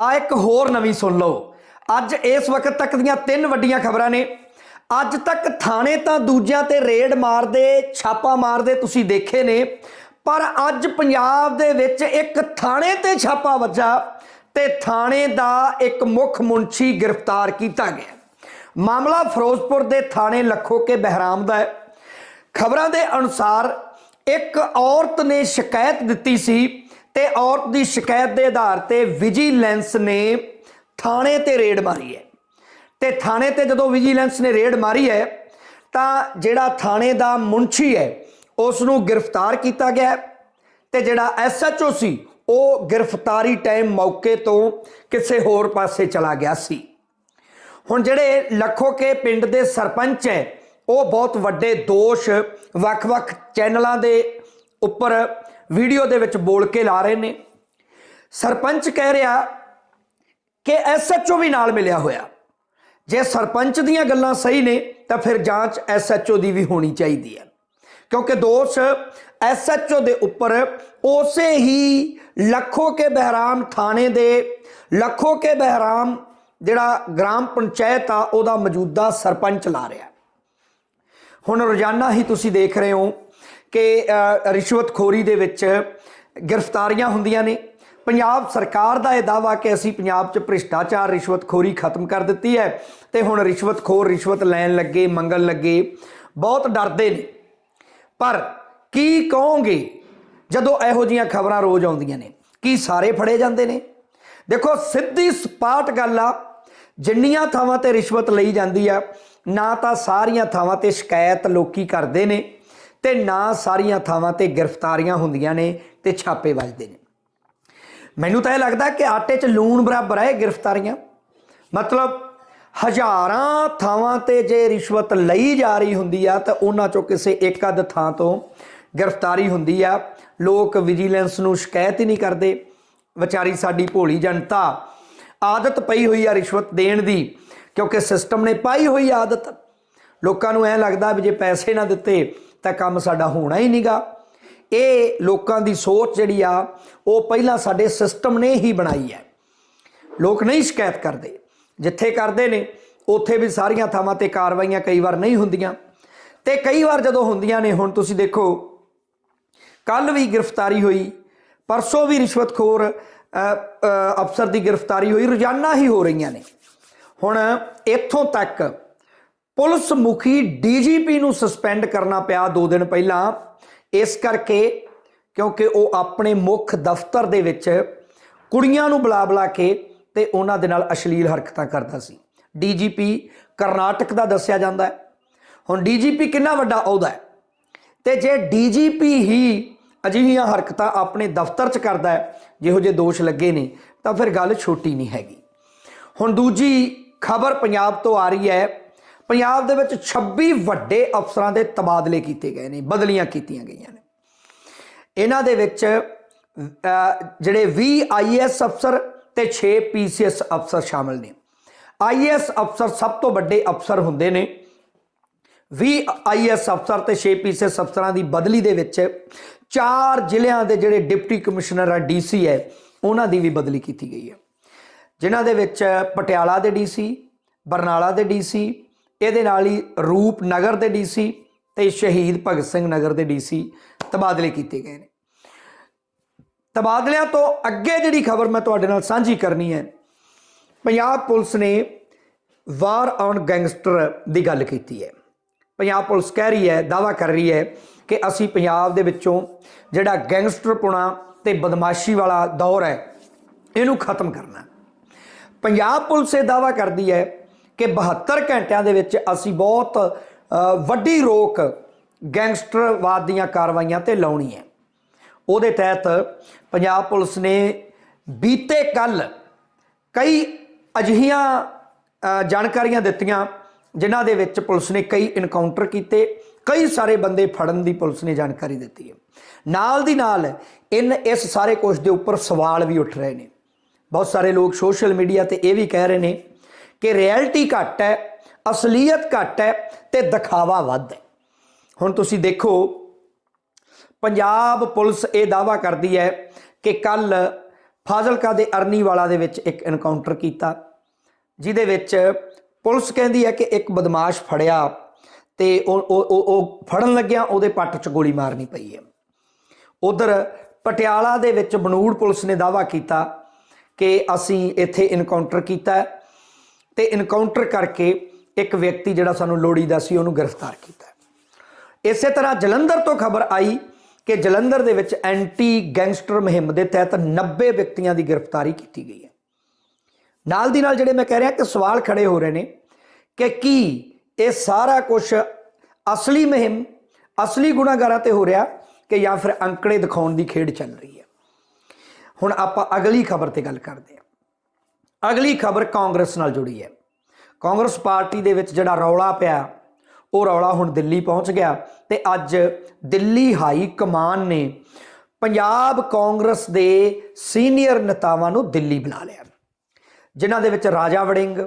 ਆ ਇੱਕ ਹੋਰ ਨਵੀਂ ਸੁਣ ਲਓ। ਅੱਜ ਇਸ ਵਕਤ ਤੱਕ ਦੀਆਂ ਤਿੰਨ ਵੱਡੀਆਂ ਖਬਰਾਂ ਨੇ। ਅੱਜ ਤੱਕ ਥਾਣੇ ਤਾਂ ਦੂਜਿਆਂ ਤੇ ਰੇਡ ਮਾਰਦੇ, ਛਾਪਾ ਮਾਰਦੇ ਤੁਸੀਂ ਦੇਖੇ ਨੇ। ਪਰ ਅੱਜ ਪੰਜਾਬ ਦੇ ਵਿੱਚ ਇੱਕ ਥਾਣੇ ਤੇ ਛਾਪਾ ਵੱਜਾ ਤੇ ਥਾਣੇ ਦਾ ਇੱਕ ਮੁੱਖ ਮੁੰਸ਼ੀ ਗ੍ਰਿਫਤਾਰ ਕੀਤਾ ਗਿਆ। ਮਾਮਲਾ ਫਿਰੋਜ਼ਪੁਰ ਦੇ ਥਾਣੇ ਲੱਖੋ ਕੇ ਬਹਿਰਾਮ ਦਾ ਹੈ। ਖਬਰਾਂ ਦੇ ਅਨੁਸਾਰ ਇੱਕ ਔਰਤ ਨੇ ਸ਼ਿਕਾਇਤ ਦਿੱਤੀ ਸੀ ਤੇ ਔਰਤ ਦੀ ਸ਼ਿਕਾਇਤ ਦੇ ਆਧਾਰ ਤੇ ਵਿਜੀਲੈਂਸ ਨੇ ਥਾਣੇ ਤੇ ਰੇਡ ਮਾਰੀ ਹੈ। ਤੇ ਥਾਣੇ ਤੇ ਜਦੋਂ ਵਿਜੀਲੈਂਸ ਨੇ ਰੇਡ ਮਾਰੀ ਹੈ, ਤਾਂ ਜਿਹੜਾ ਥਾਣੇ ਦਾ ਮੁਨਸ਼ੀ ਹੈ ਉਸ ਨੂੰ ਗ੍ਰਿਫਤਾਰ ਕੀਤਾ ਗਿਆ ਹੈ ਤੇ ਜਿਹੜਾ ਐਸਐਚਓ ਸੀ, ਉਹ ਗ੍ਰਿਫਤਾਰੀ ਟਾਈਮ ਮੌਕੇ ਤੋਂ ਕਿਸੇ ਹੋਰ ਪਾਸੇ ਚਲਾ ਗਿਆ ਸੀ। ਹੁਣ ਜਿਹੜੇ ਲੱਖੋ ਕੇ ਪਿੰਡ ਦੇ ਸਰਪੰਚ ਹੈ, ਉਹ ਬਹੁਤ ਵੱਡੇ ਦੋਸ਼ ਵੱਖ-ਵੱਖ ਚੈਨਲਾਂ ਦੇ ਉੱਪਰ ਵੀਡੀਓ ਦੇ ਵਿੱਚ ਬੋਲ ਕੇ ਲਾ ਰਹੇ ਨੇ। ਸਰਪੰਚ ਕਹਿ ਰਿਹਾ ਕਿ ਐਸਐਚਓ ਵੀ ਨਾਲ ਮਿਲਿਆ ਹੋਇਆ। ਜੇ ਸਰਪੰਚ ਦੀਆਂ ਗੱਲਾਂ ਸਹੀ ਨੇ, ਤਾਂ ਫਿਰ ਜਾਂਚ ਐਸਐਚਓ ਦੀ ਵੀ ਹੋਣੀ ਚਾਹੀਦੀ ਹੈ। ਕਿਉਂਕਿ ਦੋਸ਼ ਐਸਐਚਓ ਦੇ ਉੱਪਰ ਉਸੇ ਹੀ ਲੱਖੋ ਕੇ ਬਹਿਰਾਮ ਥਾਣੇ ਦੇ, ਲੱਖੋ ਕੇ ਬਹਿਰਾਮ ਜਿਹੜਾ ਗ੍ਰਾਮ ਪੰਚਾਇਤ ਆ, ਉਹਦਾ ਮੌਜੂਦਾ ਸਰਪੰਚ ਲਾ ਰਿਹਾ। ਹੁਣ ਰੋਜ਼ਾਨਾ ਹੀ ਤੁਸੀਂ ਦੇਖ ਰਹੇ ਹੋ ਕਿ ਰਿਸ਼ਵਤਖੋਰੀ ਦੇ ਵਿੱਚ ਗ੍ਰਿਫਤਾਰੀਆਂ ਹੁੰਦੀਆਂ ਨੇ। ਪੰਜਾਬ ਸਰਕਾਰ ਦਾ ਇਹ ਦਾਵਾ ਕਿ ਅਸੀਂ ਪੰਜਾਬ 'ਚ ਭ੍ਰਿਸ਼ਟਾਚਾਰ ਰਿਸ਼ਵਤਖੋਰੀ ਖਤਮ ਕਰ ਦਿੱਤੀ ਹੈ ਤੇ ਹੁਣ ਰਿਸ਼ਵਤਖੋਰ ਰਿਸ਼ਵਤ ਲੈਣ ਲੱਗੇ, ਮੰਗਣ ਲੱਗੇ, ਬਹੁਤ ਡਰਦੇ ਨੇ। ਪਰ ਕੀ ਕਹੋਗੇ ਜਦੋਂ ਇਹੋ ਜੀਆਂ ਖਬਰਾਂ ਰੋਜ਼ ਆਉਂਦੀਆਂ ਨੇ? ਕੀ ਸਾਰੇ ਫੜੇ ਜਾਂਦੇ ਨੇ? ਦੇਖੋ, ਸਿੱਧੀ ਸਪਾਟ ਗੱਲ ਆ, ਜਿੰਨੀਆਂ ਥਾਵਾਂ ਤੇ ਰਿਸ਼ਵਤ ਲਈ ਜਾਂਦੀ ਆ, ਨਾ ਤਾਂ ਸਾਰੀਆਂ ਥਾਵਾਂ ਤੇ ਸ਼ਿਕਾਇਤ ਲੋਕੀ ਕਰਦੇ ਨੇ। ਤੇ ਨਾ ਸਾਰੀਆਂ ਥਾਵਾਂ ਤੇ ਗ੍ਰਿਫਤਾਰੀਆਂ ਹੁੰਦੀਆਂ ਨੇ ਤੇ ਛਾਪੇ ਵੱਜਦੇ ਨੇ। ਮੈਨੂੰ ਤਾਂ ਇਹ ਲੱਗਦਾ ਕਿ ਆਟੇ 'ਚ ਲੂਣ ਬਰਾਬਰ ਹੈ ਗ੍ਰਿਫਤਾਰੀਆਂ। ਮਤਲਬ ਹਜ਼ਾਰਾਂ ਥਾਵਾਂ ਤੇ ਜੇ ਰਿਸ਼ਵਤ ਲਈ ਜਾ ਰਹੀ ਹੁੰਦੀ ਆ ਤਾਂ ਉਹਨਾਂ ਚੋਂ ਕਿਸੇ ਇੱਕ ਅੱਧ ਥਾਂ ਤੋਂ ਗ੍ਰਿਫਤਾਰੀ ਹੁੰਦੀ ਆ। ਲੋਕ ਵਿਜੀਲੈਂਸ ਨੂੰ ਸ਼ਿਕਾਇਤ ਹੀ ਨਹੀਂ ਕਰਦੇ। ਵਿਚਾਰੀ ਸਾਡੀ ਭੋਲੀ ਜਨਤਾ ਆਦਤ ਪਈ ਹੋਈ ਆ ਰਿਸ਼ਵਤ ਦੇਣ ਦੀ, ਕਿਉਂਕਿ ਸਿਸਟਮ ਨੇ ਪਾਈ ਹੋਈ ਆਦਤ। ਲੋਕਾਂ ਨੂੰ ਐ ਲੱਗਦਾ ਵੀ ਜੇ ਪੈਸੇ ਨਾ ਦਿੱਤੇ ਤਾਂ ਕੰਮ ਸਾਡਾ ਹੋਣਾ ਹੀ ਨਹੀਂਗਾ ਇਹ ਲੋਕਾਂ ਦੀ ਸੋਚ ਜਿਹੜੀ ਆ, ਉਹ ਪਹਿਲਾਂ ਸਾਡੇ ਸਿਸਟਮ ਨੇ ਹੀ ਬਣਾਈ ਹੈ। ਲੋਕ ਨਹੀਂ ਸ਼ਿਕਾਇਤ ਕਰਦੇ। ਜਿੱਥੇ ਕਰਦੇ ਨੇ, ਉੱਥੇ ਵੀ ਸਾਰੀਆਂ ਥਾਵਾਂ ਤੇ ਕਾਰਵਾਈਆਂ ਕਈ ਵਾਰ ਨਹੀਂ ਹੁੰਦੀਆਂ। ਤੇ ਕਈ ਵਾਰ ਜਦੋਂ ਹੁੰਦੀਆਂ ਨੇ, ਹੁਣ ਤੁਸੀਂ ਦੇਖੋ, ਕੱਲ ਵੀ ਗ੍ਰਿਫਤਾਰੀ ਹੋਈ, ਪਰਸੋਂ ਵੀ ਰਿਸ਼ਵਤਖੋਰ ਅਫਸਰ ਦੀ ਗ੍ਰਿਫਤਾਰੀ ਹੋਈ, ਰੋਜ਼ਾਨਾ ਹੀ ਹੋ ਰਹੀਆਂ ਨੇ। ਹੁਣ ਇੱਥੋਂ ਤੱਕ ਪੁਲਿਸ ਮੁਖੀ ਡੀਜੀਪੀ ਨੂੰ ਸਸਪੈਂਡ ਕਰਨਾ ਪਿਆ 2 ਦਿਨ ਪਹਿਲਾਂ। ਇਸ ਕਰਕੇ, ਕਿਉਂਕਿ ਉਹ ਆਪਣੇ ਮੁੱਖ ਦਫ਼ਤਰ ਦੇ ਵਿੱਚ ਕੁੜੀਆਂ ਨੂੰ ਬੁਲਾ ਬੁਲਾ ਕੇ ਤੇ ਉਹਨਾਂ ਦੇ ਨਾਲ ਅਸ਼ਲੀਲ ਹਰਕਤਾਂ ਕਰਦਾ ਸੀ। ਡੀਜੀਪੀ ਕਰਨਾਟਕ ਦਾ ਦੱਸਿਆ ਜਾਂਦਾ ਹੈ। ਹੁਣ ਡੀਜੀਪੀ ਕਿੰਨਾ ਵੱਡਾ ਅਹੁਦਾ ਹੈ? ਤੇ ਜੇ ਡੀਜੀਪੀ ਹੀ ਅਜਿਹੀਆਂ ਹਰਕਤਾਂ ਆਪਣੇ ਦਫ਼ਤਰ 'ਚ ਕਰਦਾ ਹੈ, ਜਿਹੋ ਜਿਹੇ ਦੋਸ਼ ਲੱਗੇ ਨੇ, ਤਾਂ ਫਿਰ ਗੱਲ ਛੋਟੀ ਨਹੀਂ ਹੈਗੀ। ਹੁਣ ਦੂਜੀ ਖਬਰ ਪੰਜਾਬ ਤੋਂ ਆ ਰਹੀ ਹੈ। ਪੰਜਾਬ ਦੇ ਵਿੱਚ 26 ਵੱਡੇ ਅਫਸਰਾਂ ਦੇ ਤਬਾਦਲੇ ਕੀਤੇ ਗਏ ਨੇ ਬਦਲੀਆਂ ਕੀਤੀਆਂ ਗਈਆਂ ਨੇ। ਇਹਨਾਂ ਦੇ ਵਿੱਚ ਅਹ, ਜਿਹੜੇ 20 ਆਈਐਸ ਅਫਸਰ ਤੇ 6 ਪੀਸੀਐਸ ਅਫਸਰ ਸ਼ਾਮਲ ਨੇ। ਆਈਐਸ ਅਫਸਰ ਸਭ ਤੋਂ ਵੱਡੇ ਅਫਸਰ ਹੁੰਦੇ ਨੇ। 20 ਆਈਐਸ ਅਫਸਰ ਤੇ 6 ਪੀਸੀਐਸ ਅਫਸਰਾਂ ਦੀ ਬਦਲੀ ਦੇ ਵਿੱਚ ਚਾਰ ਜ਼ਿਲ੍ਹਿਆਂ ਦੇ ਜਿਹੜੇ ਡਿਪਟੀ ਕਮਿਸ਼ਨਰ ਆ ਡੀਸੀ ਹੈ ਉਹਨਾਂ ਦੀ ਵੀ ਬਦਲੀ ਕੀਤੀ ਗਈ ਹੈ। ਜਿਨ੍ਹਾਂ ਦੇ ਵਿੱਚ ਪਟਿਆਲਾ ਦੇ ਡੀਸੀ ਬਰਨਾਲਾ ਦੇ ਡੀਸੀ ਇਹਦੇ ਨਾਲ ਹੀ ਰੂਪਨਗਰ ਦੇ ਡੀਸੀ ਤੇ ਸ਼ਹੀਦ ਭਗਤ ਸਿੰਘ ਨਗਰ ਦੇ ਡੀਸੀ ਤਬਾਦਲੇ ਕੀਤੇ ਗਏ ਨੇ। ਤਬਾਦਲਿਆਂ ਤੋਂ ਅੱਗੇ ਜਿਹੜੀ ਖਬਰ ਮੈਂ ਤੁਹਾਡੇ ਨਾਲ ਸਾਂਝੀ ਕਰਨੀ ਹੈ, ਪੰਜਾਬ ਪੁਲਿਸ ਨੇ ਵਾਰ ਔਨ ਗੈਂਗਸਟਰ ਦੀ ਗੱਲ ਕੀਤੀ ਹੈ। ਪੰਜਾਬ ਪੁਲਿਸ ਕਹਿ ਰਹੀ ਹੈ ਦਾਵਾ ਕਰ ਰਹੀ ਹੈ ਕਿ ਅਸੀਂ ਪੰਜਾਬ ਦੇ ਵਿੱਚੋਂ ਜਿਹੜਾ ਗੈਂਗਸਟਰਪੁਣਾ ਤੇ ਬਦਮਾਸ਼ੀ ਵਾਲਾ ਦੌਰ ਹੈ, ਇਹਨੂੰ ਖਤਮ ਕਰਨਾ। ਪੰਜਾਬ ਪੁਲਿਸ ਇਹ ਦਾਵਾ ਕਰਦੀ ਹੈ ਕਿ 72 ਘੰਟਿਆਂ ਦੇ ਵਿੱਚ ਅਸੀਂ ਬਹੁਤ ਵੱਡੀ ਰੋਕ ਗੈਂਗਸਟਰਵਾਦ ਦੀਆਂ ਕਾਰਵਾਈਆਂ ਤੇ ਲਾਉਣੀ ਹੈ। ਉਹਦੇ ਤਹਿਤ ਪੰਜਾਬ ਪੁਲਿਸ ਨੇ ਬੀਤੇ ਕੱਲ ਕਈ ਅਜਿਹੀਆਂ ਜਾਣਕਾਰੀਆਂ ਦਿੱਤੀਆਂ, ਜਿਨ੍ਹਾਂ ਦੇ ਵਿੱਚ ਪੁਲਿਸ ਨੇ ਕਈ ਇਨਕਾਊਂਟਰ ਕੀਤੇ, ਕਈ ਸਾਰੇ ਬੰਦੇ ਫੜਨ ਦੀ ਪੁਲਿਸ ਨੇ ਜਾਣਕਾਰੀ ਦਿੱਤੀ ਹੈ। ਨਾਲ ਦੀ ਨਾਲ ਇਨ ਇਸ ਸਾਰੇ ਕੁਝ ਦੇ ਉੱਪਰ ਸਵਾਲ ਵੀ ਉੱਠ ਰਹੇ ਨੇ। ਬਹੁਤ ਸਾਰੇ ਲੋਕ ਸੋਸ਼ਲ ਮੀਡੀਆ ਤੇ ਇਹ ਵੀ ਕਹਿ ਰਹੇ ਨੇ ਕਿ ਰਿਐਲਿਟੀ ਘੱਟ ਹੈ, ਅਸਲੀਅਤ ਘੱਟ ਹੈ ਤੇ ਦਿਖਾਵਾ ਵੱਧ ਹੈ। ਹੁਣ ਤੁਸੀਂ ਦੇਖੋ, ਪੰਜਾਬ ਪੁਲਿਸ ਇਹ ਦਾਵਾ ਕਰਦੀ ਹੈ ਕਿ ਕੱਲ ਫਾਜ਼ਿਲਕਾ ਦੇ ਅਰਨੀਵਾਲਾ ਦੇ ਵਿੱਚ ਇੱਕ ਐਨਕਾਊਂਟਰ ਕੀਤਾ, ਜਿਹਦੇ ਵਿੱਚ ਪੁਲਿਸ ਕਹਿੰਦੀ ਹੈ ਕਿ ਇੱਕ ਬਦਮਾਸ਼ ਫੜਿਆ ਤੇ ਉਹ, ਉਹ- ਉਹ ਫੜਨ ਲੱਗਿਆ ਉਹਦੇ ਪੱਟ 'ਚ ਗੋਲੀ ਮਾਰਨੀ ਪਈ ਹੈ। ਉਧਰ ਪਟਿਆਲਾ ਦੇ ਵਿੱਚ ਬਨੂੜ ਪੁਲਿਸ ਨੇ ਦਾਵਾ ਕੀਤਾ ਕਿ ਅਸੀਂ ਇੱਥੇ ਇਨਕਾਊਂਟਰ ਕੀਤਾ ਤੇ ਇਨਕਾਊਂਟਰ ਕਰਕੇ ਇੱਕ ਵਿਅਕਤੀ ਜਿਹੜਾ ਸਾਨੂੰ ਲੋੜੀਦਾ ਸੀ, ਉਹਨੂੰ ਗ੍ਰਿਫਤਾਰ ਕੀਤਾ ਇਸੇ ਤਰ੍ਹਾਂ ਜਲੰਧਰ ਤੋਂ ਖਬਰ ਆਈ ਕਿ ਜਲੰਧਰ ਦੇ ਵਿੱਚ ਐਂਟੀ ਗੈਂਗਸਟਰ ਮੁਹਿੰਮ ਦੇ ਤਹਿਤ 90 ਵਿਅਕਤੀਆਂ ਦੀ ਗ੍ਰਿਫਤਾਰੀ ਕੀਤੀ ਗਈ ਹੈ। ਨਾਲ ਦੀ ਨਾਲ ਜਿਹੜੇ ਮੈਂ ਕਹਿ ਰਿਹਾ ਕਿ ਸਵਾਲ ਖੜੇ ਹੋ ਰਹੇ ਨੇ ਕਿ ਕੀ ਇਹ ਸਾਰਾ ਕੁਝ ਅਸਲੀ ਮੁਹਿੰਮ, ਅਸਲੀ ਗੁਨਾਹਗਾਰਾਂ ਤੇ ਹੋ ਰਿਹਾ ਕਿ ਜਾਂ ਫਿਰ ਅੰਕੜੇ ਦਿਖਾਉਣ ਦੀ ਖੇਡ ਚੱਲ ਰਹੀ ਹੈ? ਹੁਣ ਆਪਾਂ ਅਗਲੀ ਖਬਰ ਤੇ ਗੱਲ ਕਰਦੇ ਹਾਂ। ਅਗਲੀ ਖਬਰ ਕਾਂਗਰਸ ਨਾਲ ਜੁੜੀ ਹੈ। ਕਾਂਗਰਸ ਪਾਰਟੀ ਦੇ ਵਿੱਚ ਜਿਹੜਾ ਰੌਲਾ ਪਿਆ, ਉਹ ਰੌਲਾ ਹੁਣ ਦਿੱਲੀ ਪਹੁੰਚ ਗਿਆ ਤੇ ਅੱਜ ਦਿੱਲੀ ਹਾਈ ਕਮਾਨ ਨੇ ਪੰਜਾਬ ਕਾਂਗਰਸ ਦੇ ਸੀਨੀਅਰ ਨੇਤਾਵਾਂ ਨੂੰ ਦਿੱਲੀ ਬੁਲਾ ਲਿਆ। ਜਿਨ੍ਹਾਂ ਦੇ ਵਿੱਚ ਰਾਜਾ ਵੜਿੰਗ,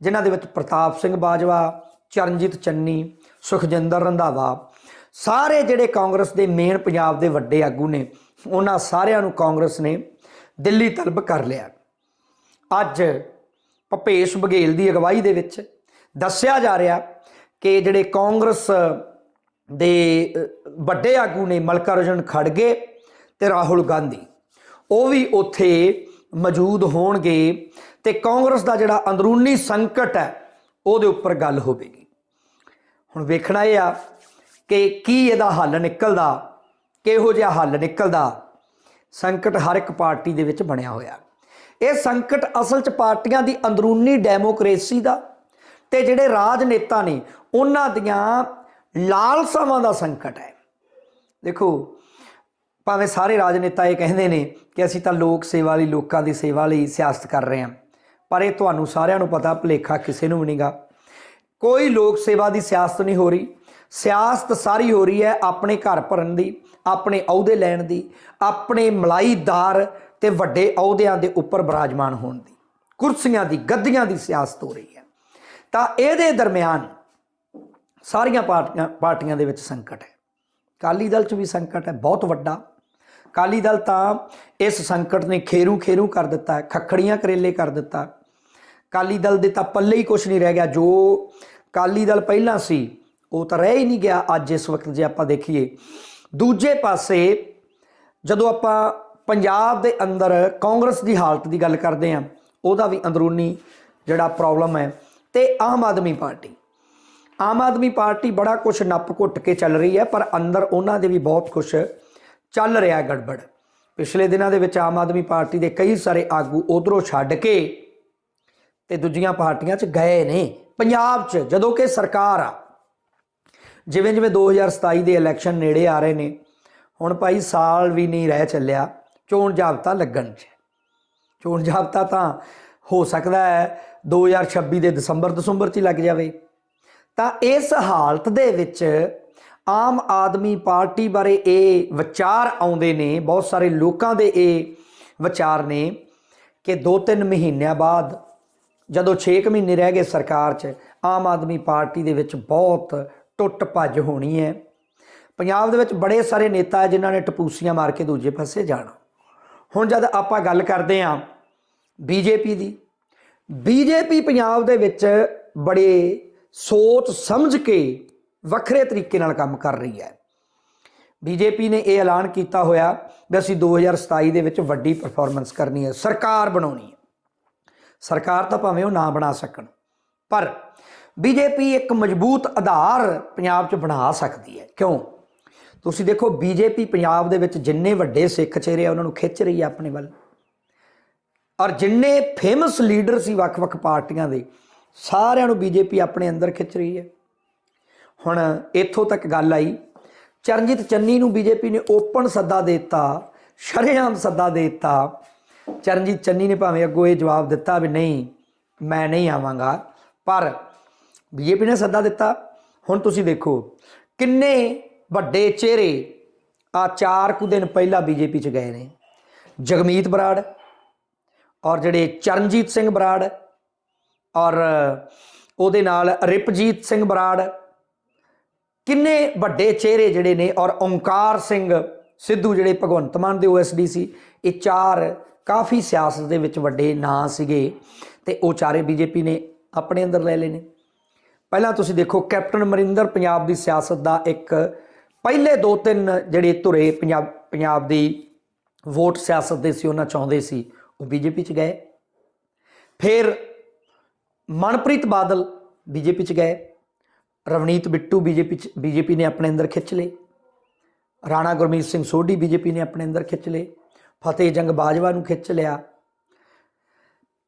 ਜਿਨ੍ਹਾਂ ਦੇ ਵਿੱਚ ਪ੍ਰਤਾਪ ਸਿੰਘ ਬਾਜਵਾ, ਚਰਨਜੀਤ ਚੰਨੀ, ਸੁਖਜਿੰਦਰ ਰੰਧਾਵਾ, ਸਾਰੇ ਜਿਹੜੇ ਕਾਂਗਰਸ ਦੇ ਮੇਨ ਪੰਜਾਬ ਦੇ ਵੱਡੇ ਆਗੂ ਨੇ, ਉਹਨਾਂ ਸਾਰਿਆਂ ਨੂੰ ਕਾਂਗਰਸ ਨੇ ਦਿੱਲੀ ਤਲਬ ਕਰ ਲਿਆ। ਅੱਜ ਭਪੇਸ਼ ਬਘੇਲ ਦੀ ਅਗਵਾਈ ਦੇ ਵਿੱਚ ਦੱਸਿਆ ਜਾ ਰਿਹਾ ਕਿ ਜਿਹੜੇ ਕਾਂਗਰਸ ਦੇ ਵੱਡੇ ਆਗੂ ਨੇ ਮਲਕਾਰਜਨ ਖੜਗੇ ਤੇ ਰਾਹੁਲ ਗਾਂਧੀ, ਉਹ ਵੀ ਉੱਥੇ ਮੌਜੂਦ ਹੋਣਗੇ ਤੇ ਕਾਂਗਰਸ ਦਾ ਜਿਹੜਾ ਅੰਦਰੂਨੀ ਸੰਕਟ ਹੈ, ਉਹਦੇ ਉੱਪਰ ਗੱਲ ਹੋਵੇਗੀ। ਹੁਣ ਵੇਖਣਾ ਇਹ ਆ ਕਿ ਕੀ ਇਹਦਾ ਹੱਲ ਨਿਕਲਦਾ, ਕਿਹੋ ਜਿਹਾ ਹੱਲ ਨਿਕਲਦਾ, ਸੰਕਟ ਹਰ ਇੱਕ ਪਾਰਟੀ ਦੇ ਵਿੱਚ ਬਣਿਆ ਹੋਇਆ। ਇਹ ਸੰਕਟ ਅਸਲ 'ਚ ਪਾਰਟੀਆਂ ਦੀ ਅੰਦਰੂਨੀ ਡੈਮੋਕ੍ਰੇਸੀ ਦਾ ਤੇ ਜਿਹੜੇ ਰਾਜਨੇਤਾ ਨੇ, ਉਹਨਾਂ ਦੀਆਂ ਲਾਲਸਾਵਾਂ ਦਾ ਸੰਕਟ ਹੈ। ਦੇਖੋ, ਭਾਵੇਂ ਸਾਰੇ ਰਾਜਨੇਤਾ ਇਹ ਕਹਿੰਦੇ ਨੇ ਕਿ ਅਸੀਂ ਤਾਂ ਲੋਕ ਸੇਵਾ ਲਈ, ਲੋਕਾਂ ਦੀ ਸੇਵਾ ਲਈ ਸਿਆਸਤ ਕਰ ਰਹੇ ਹਾਂ, ਪਰ ਇਹ ਤੁਹਾਨੂੰ ਸਾਰਿਆਂ ਨੂੰ ਪਤਾ, ਭੁਲੇਖਾ ਕਿਸੇ ਨੂੰ ਵੀ ਨਹੀਂਗਾ ਕੋਈ ਲੋਕ ਸੇਵਾ ਦੀ ਸਿਆਸਤ ਨਹੀਂ ਹੋ ਰਹੀ। ਸਿਆਸਤ ਸਾਰੀ ਹੋ ਰਹੀ ਹੈ ਆਪਣੇ ਘਰ ਭਰਨ ਦੀ, ਆਪਣੇ ਅਹੁਦੇ ਲੈਣ ਦੀ, ਆਪਣੇ ਮਲਾਈਦਾਰ ਤੇ ਵੱਡੇ ਅਹੁਦਿਆਂ ਦੇ ਉੱਪਰ ਬਰਾਜਮਾਨ ਹੋਣ ਦੀ, ਕੁਰਸੀਆਂ ਦੀ, ਗੱਦੀਆਂ ਦੀ ਸਿਆਸਤ ਹੋ ਰਹੀ ਹੈ। ਤਾਂ ਇਹਦੇ ਦਰਮਿਆਨ ਸਾਰੀਆਂ ਪਾਰਟੀਆਂ ਪਾਰਟੀਆਂ ਦੇ ਵਿੱਚ ਸੰਕਟ ਹੈ। ਕਾਲੀ ਦਲ 'ਚ ਵੀ ਸੰਕਟ ਹੈ, ਬਹੁਤ ਵੱਡਾ। ਕਾਲੀ ਦਲ ਤਾਂ ਇਸ ਸੰਕਟ ਨੇ ਖੇਰੂ ਖੇਰੂ ਕਰ ਦਿੱਤਾ ਹੈ, ਖੱਖੜੀਆਂ ਕਰੇਲੇ ਕਰ ਦਿੱਤਾ ਕਾਲੀ ਦਲ ਦੇ ਤਾਂ ਪੱਲੇ ਹੀ ਕੁਝ ਨਹੀਂ ਰਹਿ ਗਿਆ। ਜੋ ਕਾਲੀ ਦਲ ਪਹਿਲਾਂ ਸੀ, ਉਹ ਤਾਂ ਰਹਿ ਹੀ ਨਹੀਂ ਗਿਆ। ਅੱਜ ਇਸ ਵਕਤ ਜੇ ਆਪਾਂ ਦੇਖੀਏ, ਦੂਜੇ ਪਾਸੇ ਜਦੋਂ ਆਪਾਂ ਪੰਜਾਬ ਦੇ ਅੰਦਰ ਕਾਂਗਰਸ ਦੀ ਹਾਲਤ ਦੀ ਗੱਲ ਕਰਦੇ ਹਾਂ, ਉਹਦਾ ਵੀ ਅੰਦਰੂਨੀ ਜਿਹੜਾ ਪ੍ਰੋਬਲਮ ਹੈ ਤੇ ਆਮ ਆਦਮੀ ਪਾਰਟੀ। ਆਮ ਆਦਮੀ ਪਾਰਟੀ ਬੜਾ ਕੁਝ ਨੱਪ ਘੁੱਟ ਕੇ ਚੱਲ ਰਹੀ ਹੈ, ਪਰ ਅੰਦਰ ਉਹਨਾਂ ਦੇ ਵੀ ਬਹੁਤ ਕੁਝ ਚੱਲ ਰਿਹਾ ਗੜਬੜ। ਪਿਛਲੇ ਦਿਨਾਂ ਦੇ ਵਿੱਚ ਆਮ ਆਦਮੀ ਪਾਰਟੀ ਦੇ ਕਈ ਸਾਰੇ ਆਗੂ ਉਧਰੋਂ ਛੱਡ ਕੇ ਤੇ ਦੂਜੀਆਂ ਪਾਰਟੀਆਂ 'ਚ ਗਏ ਨੇ। ਪੰਜਾਬ 'ਚ ਜਦੋਂ ਕਿ ਸਰਕਾਰ ਆ ਜਿਵੇਂ ਜਿਵੇਂ 2027 ਦੇ ਇਲੈਕਸ਼ਨ ਨੇੜੇ ਆ ਰਹੇ ਨੇ, ਹੁਣ ਭਾਈ ਸਾਲ ਵੀ ਨਹੀਂ ਰਹਿ ਚੱਲਿਆ। ਚੋਣ ਜਾਬਤਾ ਲੱਗਣ 'ਚ। ਚੋਣ ਜਾਬਤਾ ਤਾਂ ਹੋ ਸਕਦਾ ਹੈ 2026 ਦੇ ਦਸੰਬਰ ਦਸੰਬਰ 'ਚ ਹੀ ਲੱਗ ਜਾਵੇ। ਤਾਂ ਇਸ ਹਾਲਤ ਦੇ ਵਿੱਚ ਆਮ ਆਦਮੀ ਪਾਰਟੀ ਬਾਰੇ ਇਹ ਵਿਚਾਰ ਆਉਂਦੇ ਨੇ, ਬਹੁਤ ਸਾਰੇ ਲੋਕਾਂ ਦੇ ਇਹ ਵਿਚਾਰ ਨੇ ਕਿ 2-3 ਮਹੀਨਿਆਂ ਬਾਅਦ, ਜਦੋਂ 6 ਮਹੀਨੇ ਰਹਿ ਗਏ ਸਰਕਾਰ 'ਚ, ਆਮ ਆਦਮੀ ਪਾਰਟੀ ਦੇ ਵਿੱਚ ਬਹੁਤ ਟੁੱਟ ਭੱਜ ਹੋਣੀ ਹੈ। ਪੰਜਾਬ ਦੇ ਵਿੱਚ ਬੜੇ ਸਾਰੇ ਨੇਤਾ ਹੈ ਜਿਨ੍ਹਾਂ ਨੇ ਟਪੂਸੀਆਂ ਮਾਰ ਕੇ ਦੂਜੇ ਪਾਸੇ ਜਾਣਾ। ਹੁਣ ਜਦ ਆਪਾਂ ਗੱਲ ਕਰਦੇ ਹਾਂ ਬੀਜੇਪੀ ਦੀ, ਬੀਜੇਪੀ ਪੰਜਾਬ ਦੇ ਵਿੱਚ ਬੜੇ ਸੋਚ ਸਮਝ ਕੇ ਵੱਖਰੇ ਤਰੀਕੇ ਨਾਲ ਕੰਮ ਕਰ ਰਹੀ ਹੈ। ਬੀਜੇਪੀ ਨੇ ਇਹ ਐਲਾਨ ਕੀਤਾ ਹੋਇਆ ਵੀ ਅਸੀਂ 2027 ਦੇ ਵਿੱਚ ਵੱਡੀ ਪਰਫਾਰਮੈਂਸ ਕਰਨੀ ਹੈ, ਸਰਕਾਰ ਬਣਾਉਣੀ ਹੈ। ਸਰਕਾਰ ਤਾਂ ਭਾਵੇਂ ਉਹ ਨਾ ਬਣਾ ਸਕਣ, ਪਰ ਬੀਜੇਪੀ ਇੱਕ ਮਜ਼ਬੂਤ ਆਧਾਰ ਪੰਜਾਬ 'ਚ ਬਣਾ ਸਕਦੀ ਹੈ। ਕਿਉਂ? ਤੁਸੀਂ ਦੇਖੋ, ਬੀਜੇਪੀ ਪੰਜਾਬ ਦੇ ਵਿੱਚ ਜਿੰਨੇ ਵੱਡੇ ਸਿੱਖ ਚਿਹਰੇ ਆ, ਉਹਨਾਂ ਨੂੰ ਖਿੱਚ ਰਹੀ ਹੈ ਆਪਣੇ ਵੱਲ। ਔਰ ਜਿੰਨੇ ਫੇਮਸ ਲੀਡਰ ਸੀ ਵੱਖ-ਵੱਖ ਪਾਰਟੀਆਂ ਦੇ, ਸਾਰਿਆਂ ਨੂੰ ਬੀਜੇਪੀ ਆਪਣੇ ਅੰਦਰ ਖਿੱਚ ਰਹੀ ਹੈ। ਹੁਣ ਇੱਥੋਂ ਤੱਕ ਗੱਲ ਆਈ, ਚਰਨਜੀਤ ਚੰਨੀ ਨੂੰ ਬੀਜੇਪੀ ਨੇ ਓਪਨ ਸੱਦਾ ਦੇ ਦਿੱਤਾ, ਸ਼ਰੇਆਮ ਸੱਦਾ ਦੇ ਦਿੱਤਾ। ਚਰਨਜੀਤ ਚੰਨੀ ਨੇ ਭਾਵੇਂ ਅੱਗੋਂ ਇਹ ਜਵਾਬ ਦਿੱਤਾ ਵੀ ਨਹੀਂ, ਮੈਂ ਨਹੀਂ ਆਵਾਂਗਾ, ਪਰ ਬੀਜੇਪੀ ਨੇ ਸੱਦਾ ਦਿੱਤਾ। ਹੁਣ ਤੁਸੀਂ ਦੇਖੋ, ਕਿੰਨੇ ਵੱਡੇ ਚਿਹਰੇ ਆ ਚਾਰ ਕੁ ਦਿਨ ਪਹਿਲਾਂ ਬੀਜੇਪੀ ਚ ਗਏ ਨੇ। ਜਗਮੀਤ ਬਰਾੜ ਔਰ ਜਿਹੜੇ ਚਰਨਜੀਤ ਸਿੰਘ ਬਰਾੜ ਔਰ ਉਹਦੇ ਨਾਲ ਰਿਪਜੀਤ ਸਿੰਘ ਬਰਾੜ, ਕਿੰਨੇ ਵੱਡੇ ਚਿਹਰੇ ਜਿਹੜੇ ਨੇ ਔਰ ਓਮਕਾਰ ਸਿੰਘ ਸਿੱਧੂ ਜਿਹੜੇ ਭਗਵੰਤ ਮਾਨ ਦੇ ਓਐਸਡੀ ਸੀ, ਇਹ ਚਾਰ ਕਾਫੀ ਸਿਆਸਤ ਦੇ ਵਿੱਚ ਵੱਡੇ ਨਾਂ ਸੀਗੇ ਤੇ ਉਹ ਚਾਰੇ ਬੀਜੇਪੀ ਨੇ ਆਪਣੇ ਅੰਦਰ ਲੈ ਲਏ ਨੇ। ਪਹਿਲਾਂ ਤੁਸੀਂ ਦੇਖੋ ਕੈਪਟਨ ਅਮਰਿੰਦਰ ਪੰਜਾਬ ਦੀ ਸਿਆਸਤ ਦਾ ਇੱਕ ਪਹਿਲੇ ਦੋ ਤਿੰਨ ਜਿਹੜੇ ਧੁਰੇ ਪੰਜਾਬ ਪੰਜਾਬ ਦੀ ਵੋਟ ਸਿਆਸਤ ਦੇ ਸੀ, ਉਹਨਾਂ ਚਾਹੁੰਦੇ ਸੀ, ਉਹ ਬੀਜੇਪੀ ਚ ਗਏ। ਫਿਰ ਮਨਪ੍ਰੀਤ ਬਾਦਲ ਬੀਜੇਪੀ ਚ ਗਏ। ਰਵਨੀਤ ਬਿੱਟੂ ਬੀਜੇਪੀ ਚ, ਬੀਜੇਪੀ ਨੇ ਆਪਣੇ ਅੰਦਰ ਖਿੱਚ ਲਏ। ਰਾਣਾ ਗੁਰਮੀਤ ਸਿੰਘ ਸੋਢੀ ਬੀਜੇਪੀ ਨੇ ਆਪਣੇ ਅੰਦਰ ਖਿੱਚ ਲਏ। ਫਤਿਹ ਜੰਗ ਬਾਜਵਾ ਨੂੰ ਖਿੱਚ ਲਿਆ।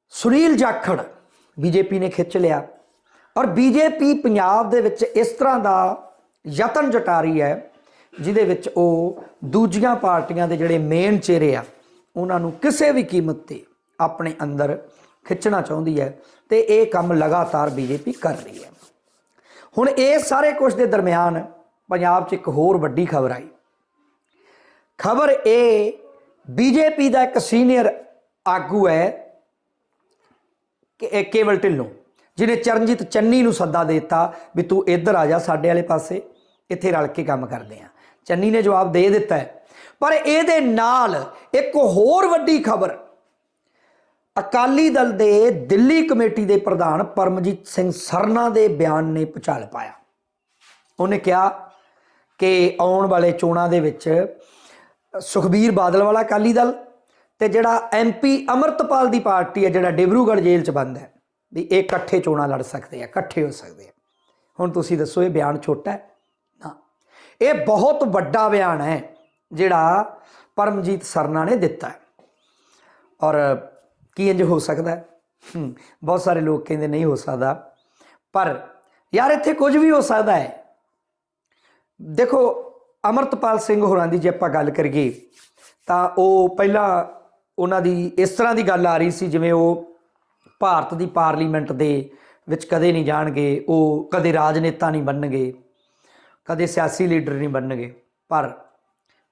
ਸੁਨੀਲ ਜਾਖੜ ਬੀਜੇਪੀ ਨੇ ਖਿੱਚ ਲਿਆ। ਔਰ ਬੀਜੇਪੀ ਪੰਜਾਬ ਦੇ ਵਿੱਚ ਇਸ ਤਰ੍ਹਾਂ ਦਾ ਯਤਨ ਜਟਾ ਰਹੀ ਹੈ, ਜਿਹਦੇ ਵਿੱਚ ਉਹ ਦੂਜੀਆਂ ਪਾਰਟੀਆਂ ਦੇ ਜਿਹੜੇ ਮੇਨ ਚਿਹਰੇ ਆ, ਉਹਨਾਂ ਨੂੰ ਕਿਸੇ ਵੀ ਕੀਮਤ ਤੇ ਆਪਣੇ ਅੰਦਰ ਖਿੱਚਣਾ ਚਾਹੁੰਦੀ ਹੈ ਤੇ ਇਹ ਕੰਮ ਲਗਾਤਾਰ ਬੀਜੇਪੀ ਕਰ ਰਹੀ ਹੈ। ਹੁਣ ਇਹ ਸਾਰੇ ਕੁਝ ਦੇ ਦਰਮਿਆਨ ਪੰਜਾਬ 'ਚ ਇੱਕ ਹੋਰ ਵੱਡੀ ਖਬਰ ਆਈ। ਖਬਰ ਇਹ ਬੀਜੇਪੀ ਦਾ ਇੱਕ ਸੀਨੀਅਰ ਆਗੂ ਹੈ ਕੇਵਲ ਢਿੱਲੋਂ, ਜਿਹਨੇ ਚਰਨਜੀਤ ਚੰਨੀ ਨੂੰ ਸੱਦਾ ਦੇ ਦਿੱਤਾ ਵੀ ਤੂੰ ਇੱਧਰ ਆ ਜਾ ਸਾਡੇ ਵਾਲੇ ਪਾਸੇ। ਇੱਥੇ ਰਲ ਕੇ ਕੰਮ ਕਰਦੇ ਆ। ਚੰਨੀ ਨੇ ਜਵਾਬ ਦੇ ਦਿੱਤਾ ਹੈ। ਪਰ ਇਹਦੇ ਨਾਲ ਇੱਕ ਹੋਰ ਵੱਡੀ ਖਬਰ। ਅਕਾਲੀ ਦਲ ਦੇ ਦਿੱਲੀ ਕਮੇਟੀ ਦੇ ਪ੍ਰਧਾਨ ਪਰਮਜੀਤ ਸਿੰਘ ਸਰਨਾ ਦੇ ਬਿਆਨ ਨੇ ਪੁਚਾਲ ਪਾਇਆ। ਉਹਨੇ ਕਿਹਾ ਕਿ ਆਉਣ ਵਾਲੇ ਚੋਣਾਂ ਦੇ ਵਿੱਚ ਸੁਖਬੀਰ ਬਾਦਲ ਵਾਲਾ ਅਕਾਲੀ ਦਲ ਤੇ ਜਿਹੜਾ ਐਮਪੀ ਅਮਰਤਪਾਲ ਦੀ ਪਾਰਟੀ ਹੈ, ਜਿਹੜਾ ਡਿਬਰੂਗੜ੍ਹ ਜੇਲ੍ਹ 'ਚ ਬੰਦ ਹੈ, ਵੀ ਇਹ ਇਕੱਠੇ ਚੋਣਾਂ ਲੜ ਸਕਦੇ ਆ, ਇਕੱਠੇ ਹੋ ਸਕਦੇ ਆ। ਹੁਣ ਤੁਸੀਂ ਦੱਸੋ, ਇਹ ਬਿਆਨ ਛੋਟਾ ਹੈ? ਇਹ ਬਹੁਤ ਵੱਡਾ ਬਿਆਨ ਹੈ ਜਿਹੜਾ ਪਰਮਜੀਤ ਸਰਨਾ ਨੇ ਦਿੱਤਾ ਹੈ। ਔਰ ਕੀ ਇੰਜ ਹੋ ਸਕਦਾ ਬਹੁਤ ਸਾਰੇ ਲੋਕ ਕਹਿੰਦੇ ਨਹੀਂ ਹੋ ਸਕਦਾ। ਪਰ ਯਾਰ ਇੱਥੇ ਕੁਝ ਵੀ ਹੋ ਸਕਦਾ ਹੈ। ਦੇਖੋ, ਅਮਰਤਪਾਲ ਸਿੰਘ ਹੋਰਾਂ ਦੀ ਜੇ ਆਪਾਂ ਗੱਲ ਕਰੀਏ, ਤਾਂ ਉਹ ਪਹਿਲਾਂ ਉਹਨਾਂ ਦੀ ਇਸ ਤਰ੍ਹਾਂ ਦੀ ਗੱਲ ਆ ਰਹੀ ਸੀ ਜਿਵੇਂ ਉਹ ਭਾਰਤ ਦੀ ਪਾਰਲੀਮੈਂਟ ਦੇ ਵਿੱਚ ਕਦੇ ਨਹੀਂ ਜਾਣਗੇ, ਉਹ ਕਦੇ ਰਾਜਨੇਤਾ ਨਹੀਂ ਬਣਨਗੇ। ਕਦੇ ਸਿਆਸੀ ਲੀਡਰ ਨਹੀਂ ਬਣਨਗੇ। ਪਰ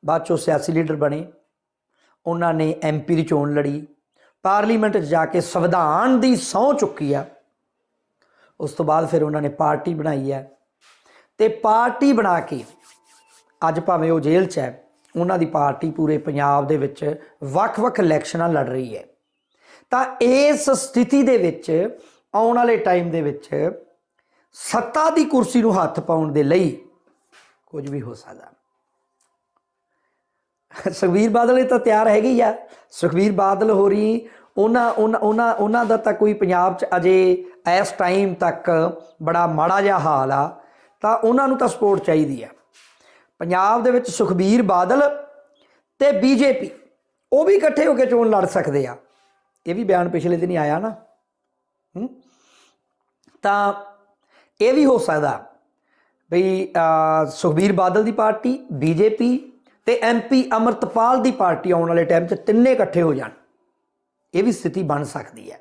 ਬਾਅਦ ਚੋਂ ਸਿਆਸੀ ਲੀਡਰ ਬਣੇ। ਉਹਨਾਂ ਨੇ ਐਮਪੀ ਦੀ ਚੋਣ ਲੜੀ। ਪਾਰਲੀਮੈਂਟ 'ਚ ਜਾ ਕੇ ਸੰਵਿਧਾਨ ਦੀ ਸਹੁੰ ਚੁੱਕੀ ਆ। ਉਸ ਤੋਂ ਬਾਅਦ ਫਿਰ ਉਹਨਾਂ ਨੇ ਪਾਰਟੀ ਬਣਾਈ ਹੈ ਤੇ ਪਾਰਟੀ ਬਣਾ ਕੇ ਅੱਜ ਭਾਵੇਂ ਉਹ ਜੇਲ੍ਹ 'ਚ ਹੈ, ਉਹਨਾਂ ਦੀ ਪਾਰਟੀ ਪੂਰੇ ਪੰਜਾਬ ਦੇ ਵਿੱਚ ਵੱਖ-ਵੱਖ ਇਲੈਕਸ਼ਨਾਂ ਲੜ ਰਹੀ ਹੈ। ਤਾਂ ਇਸ ਸਥਿਤੀ ਦੇ ਵਿੱਚ, ਆਉਣ ਵਾਲੇ ਟਾਈਮ ਦੇ ਵਿੱਚ ਸੱਤਾ ਦੀ ਕੁਰਸੀ ਨੂੰ ਹੱਥ ਪਾਉਣ ਦੇ ਲਈ ਕੁਝ ਵੀ ਹੋ ਸਕਦਾ। ਸੁਖਬੀਰ ਬਾਦਲ ਇਹ ਤਾਂ ਤਿਆਰ ਹੈਗੀ ਆ। ਸੁਖਬੀਰ ਬਾਦਲ ਹੋਰੀ, ਉਹਨਾਂ ਉਹਨਾਂ ਉਹਨਾਂ ਉਹਨਾਂ ਦਾ ਤਾਂ ਕੋਈ ਪੰਜਾਬ 'ਚ ਅਜੇ ਇਸ ਟਾਈਮ ਤੱਕ ਬੜਾ ਮਾੜਾ ਜਿਹਾ ਹਾਲ ਆ, ਤਾਂ ਉਹਨਾਂ ਨੂੰ ਤਾਂ ਸਪੋਰਟ ਚਾਹੀਦੀ ਆ। ਪੰਜਾਬ ਦੇ ਵਿੱਚ ਸੁਖਬੀਰ ਬਾਦਲ ਤੇ ਬੀਜੇਪੀ, ਉਹ ਵੀ ਇਕੱਠੇ ਹੋ ਕੇ ਚੋਣ ਲੜ ਸਕਦੇ ਆ। ਇਹ ਵੀ ਬਿਆਨ ਪਿਛਲੇ ਦਿਨ ਹੀ ਆਇਆ ਨਾ। ਤਾਂ ਇਹ ਵੀ ਹੋ ਸਕਦਾ। ਵੀ ਸੁਖਬੀਰ ਬਾਦਲ ਦੀ ਪਾਰਟੀ, ਬੀਜੇਪੀ ਤੇ ਐਮਪੀ ਅਮਰਤਪਾਲ ਦੀ ਪਾਰਟੀ ਆਉਣ ਵਾਲੇ ਟਾਈਮ 'ਚ ਤਿੰਨੇ ਇਕੱਠੇ ਹੋ ਜਾਣ। ਇਹ ਵੀ ਸਥਿਤੀ ਬਣ ਸਕਦੀ ਹੈ।